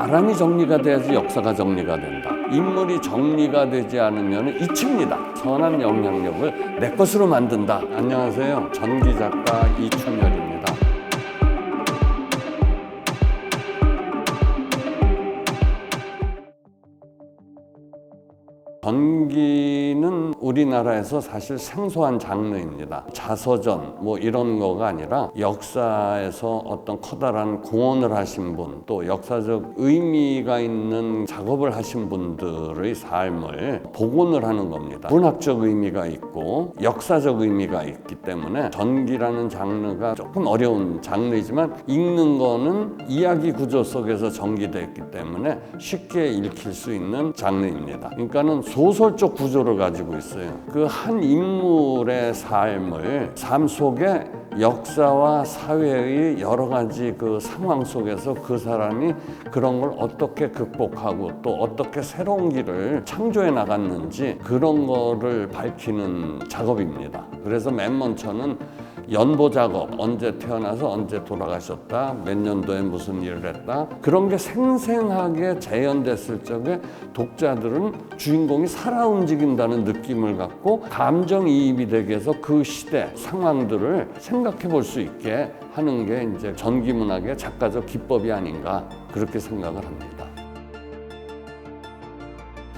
사람이 정리가 돼야지 역사가 정리가 된다. 인물이 정리가 되지 않으면 잊힙니다. 선한 영향력을 내 것으로 만든다. 안녕하세요. 전기 작가 이춘열입니다. 전기는 우리나라에서 사실 생소한 장르입니다. 자서전 뭐 이런 거가 아니라 역사에서 어떤 커다란 공헌을 하신 분, 또 역사적 의미가 있는 작업을 하신 분들의 삶을 복원을 하는 겁니다. 문학적 의미가 있고 역사적 의미가 있기 때문에 전기라는 장르가 조금 어려운 장르이지만 읽는 거는 이야기 구조 속에서 전기됐기 때문에 쉽게 읽힐 수 있는 장르입니다. 그러니까는 소 설적 구조를 가지고 있어요. 그 한 인물의 삶을 삶 속에 역사와 사회의 여러 가지 그 상황 속에서 그 사람이 그런 걸 어떻게 극복하고 또 어떻게 새로운 길을 창조해 나갔는지 그런 거를 밝히는 작업입니다. 그래서 맨 먼저는 연보 작업, 언제 태어나서 언제 돌아가셨다, 몇 년도에 무슨 일을 했다, 그런 게 생생하게 재현됐을 적에 독자들은 주인공이 살아 움직인다는 느낌을 갖고 감정이입이 되게 해서 그 시대 상황들을 생각해 볼 수 있게 하는 게 이제 전기문학의 작가적 기법이 아닌가 그렇게 생각을 합니다.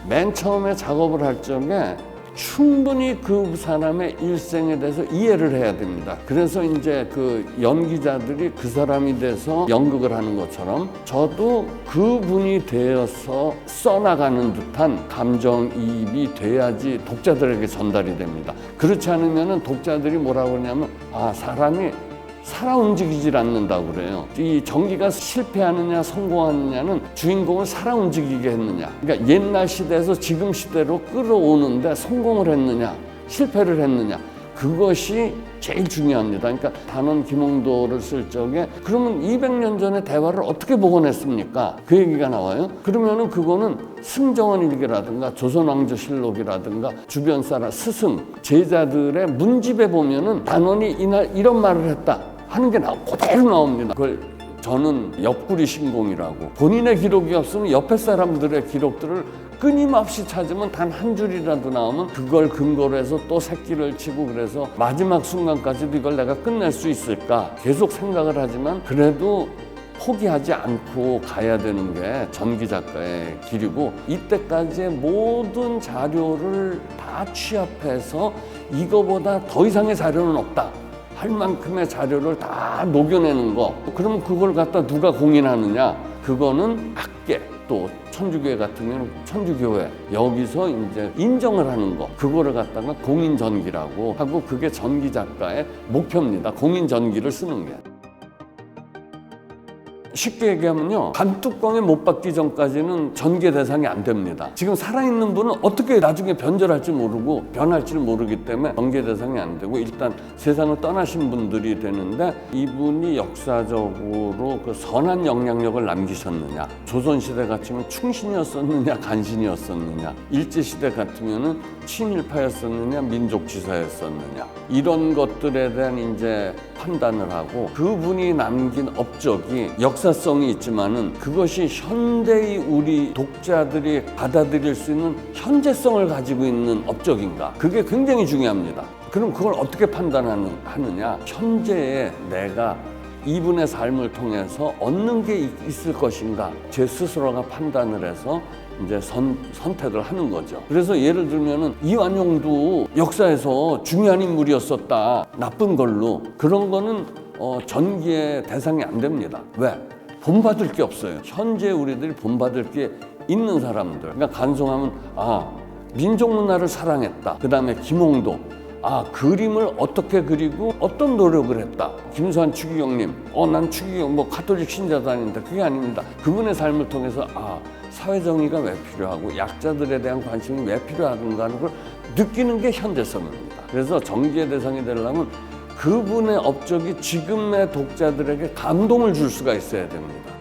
맨 처음에 작업을 할 적에 충분히 그 사람의 일생에 대해서 이해를 해야 됩니다. 그래서 이제 그 연기자들이 그 사람이 돼서 연극을 하는 것처럼 저도 그분이 되어서 써나가는 듯한 감정이입이 돼야지 독자들에게 전달이 됩니다. 그렇지 않으면 독자들이 뭐라고 그러냐면 아, 사람이 살아 움직이질 않는다고 그래요. 이 전기가 실패하느냐 성공하느냐는 주인공을 살아 움직이게 했느냐. 그러니까 옛날 시대에서 지금 시대로 끌어오는데 성공을 했느냐, 실패를 했느냐. 그것이 제일 중요합니다. 그러니까 단원 김홍도를 쓸 적에 그러면 200년 전의 대화를 어떻게 복원했습니까? 그 얘기가 나와요. 그러면은 그거는 승정원 일기라든가 조선왕조실록이라든가 주변 사람 스승 제자들의 문집에 보면은 단원이 이날 이런 말을 했다 하는 게 나오 그대로 나옵니다. 그걸 저는 옆구리 신공이라고 본인의 기록이 없으면 옆에 사람들의 기록들을 끊임없이 찾으면 단 한 줄이라도 나오면 그걸 근거로 해서 또 새끼를 치고 그래서 마지막 순간까지도 이걸 내가 끝낼 수 있을까 계속 생각을 하지만 그래도 포기하지 않고 가야 되는 게 전기 작가의 길이고 이때까지의 모든 자료를 다 취합해서 이거보다 더 이상의 자료는 없다. 할 만큼의 자료를 다 녹여내는 거. 그럼 그걸 갖다 누가 공인하느냐? 그거는 학계 또 천주교회 같은 경우는 천주교회 여기서 이제 인정을 하는 거 그거를 갖다가 공인전기라고 하고 그게 전기 작가의 목표입니다. 공인전기를 쓰는 게. 쉽게 얘기하면요 간뚜껑에 못 박기 전까지는 전개 대상이 안 됩니다. 지금 살아있는 분은 어떻게 나중에 변절할지 모르고 변할지 를 모르기 때문에 전개 대상이 안 되고 일단 세상을 떠나신 분들이 되는데 이분이 역사적으로 그 선한 영향력을 남기셨느냐 조선시대 같으면 충신이었었느냐 간신이었었느냐 일제시대 같으면은 친일파였었느냐 민족지사였었느냐 이런 것들에 대한 이제 판단을 하고 그분이 남긴 업적이 역사 성이 있지만은 그것이 현대의 우리 독자들이 받아들일 수 있는 현재성을 가지고 있는 업적인가 그게 굉장히 중요합니다. 그럼 그걸 어떻게 판단하느냐 현재의 내가 이분의 삶을 통해서 얻는 게 있- 있을 것인가 제 스스로가 판단을 해서 이제 선, 선택을 하는 거죠. 그래서 예를 들면은 이완용도 역사에서 중요한 인물이었었다. 나쁜 걸로. 그런 거는 어, 전기의 대상이 안 됩니다. 왜? 본받을 게 없어요. 현재 우리들이 본받을 게 있는 사람들. 그러니까 간송하면 아 민족 문화를 사랑했다. 그 다음에 김홍도. 아 그림을 어떻게 그리고 어떤 노력을 했다. 김수환 추기경님, 어 난 추기경 뭐 카톨릭 신자도 아닌데 그게 아닙니다. 그분의 삶을 통해서 아 사회 정의가 왜 필요하고 약자들에 대한 관심이 왜 필요한가 하는 걸 느끼는 게 현대성입니다. 그래서 정기의 대상이 되려면 그분의 업적이 지금의 독자들에게 감동을 줄 수가 있어야 됩니다.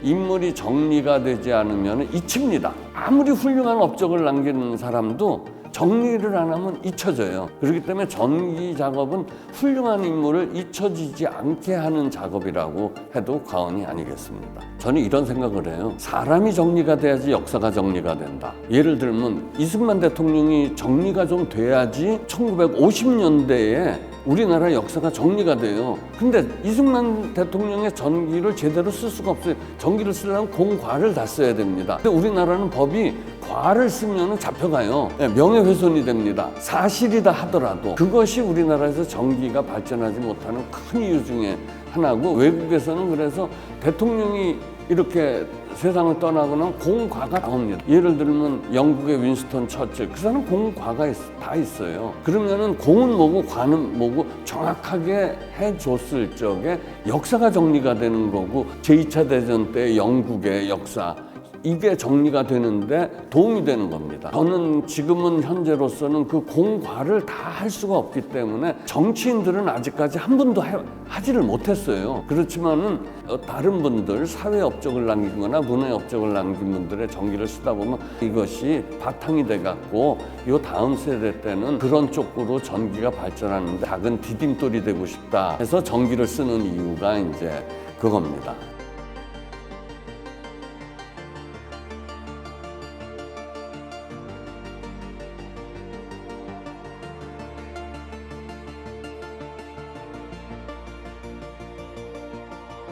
인물이 정리가 되지 않으면 잊힙니다. 아무리 훌륭한 업적을 남기는 사람도 정리를 안 하면 잊혀져요. 그렇기 때문에 전기 작업은 훌륭한 인물을 잊혀지지 않게 하는 작업이라고 해도 과언이 아니겠습니다. 저는 이런 생각을 해요. 사람이 정리가 돼야지 역사가 정리가 된다. 예를 들면 이승만 대통령이 정리가 좀 돼야지 1950년대에 우리나라 역사가 정리가 돼요. 근데 이승만 대통령의 전기를 제대로 쓸 수가 없어요. 전기를 쓰려면 공과를 다 써야 됩니다. 근데 우리나라는 법이 과를 쓰면 잡혀가요. 네, 명예훼손이 됩니다. 사실이다 하더라도 그것이 우리나라에서 전기가 발전하지 못하는 큰 이유 중에 하나고 외국에서는 그래서 대통령이 이렇게 세상을 떠나거나 공과가 나옵니다. 예를 들면 영국의 윈스턴 처칠 그 사람 공과가 있- 다 있어요. 그러면은 공은 뭐고 과는 뭐고 정확하게 해줬을 적에 역사가 정리가 되는 거고 제2차 대전 때 영국의 역사 이게 정리가 되는데 도움이 되는 겁니다. 저는 지금은 현재로서는 그 공과를 다 할 수가 없기 때문에 정치인들은 아직까지 한 번도 해- 하지를 못했어요. 그렇지만은 어, 다른 분들 사회 업적을 남기거나 문화 업적을 남긴 분들의 전기를 쓰다 보면 이것이 바탕이 돼 갖고 요 다음 세대 때는 그런 쪽으로 전기가 발전하는데 작은 디딤돌이 되고 싶다 해서 전기를 쓰는 이유가 이제 그겁니다.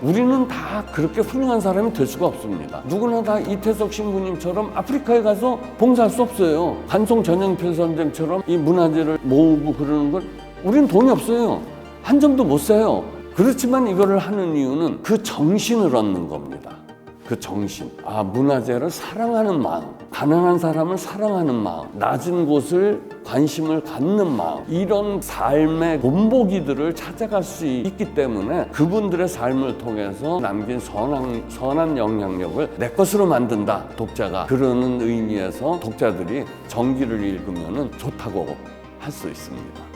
우리는 다 그렇게 훌륭한 사람이 될 수가 없습니다. 누구나 다 이태석 신부님처럼 아프리카에 가서 봉사할 수 없어요. 간송 전형필 선생처럼 이 문화재를 모으고 그러는 걸 우리는 돈이 없어요. 한 점도 못 사요. 그렇지만 이거를 하는 이유는 그 정신을 얻는 겁니다. 그 정신. 아, 문화재를 사랑하는 마음. 가난한 사람을 사랑하는 마음. 낮은 곳을 관심을 갖는 마음. 이런 삶의 본보기들을 찾아갈 수 있기 때문에 그분들의 삶을 통해서 남긴 선한, 선한 영향력을 내 것으로 만든다. 독자가. 그러는 의미에서 독자들이 정기를 읽으면 좋다고 할 수 있습니다.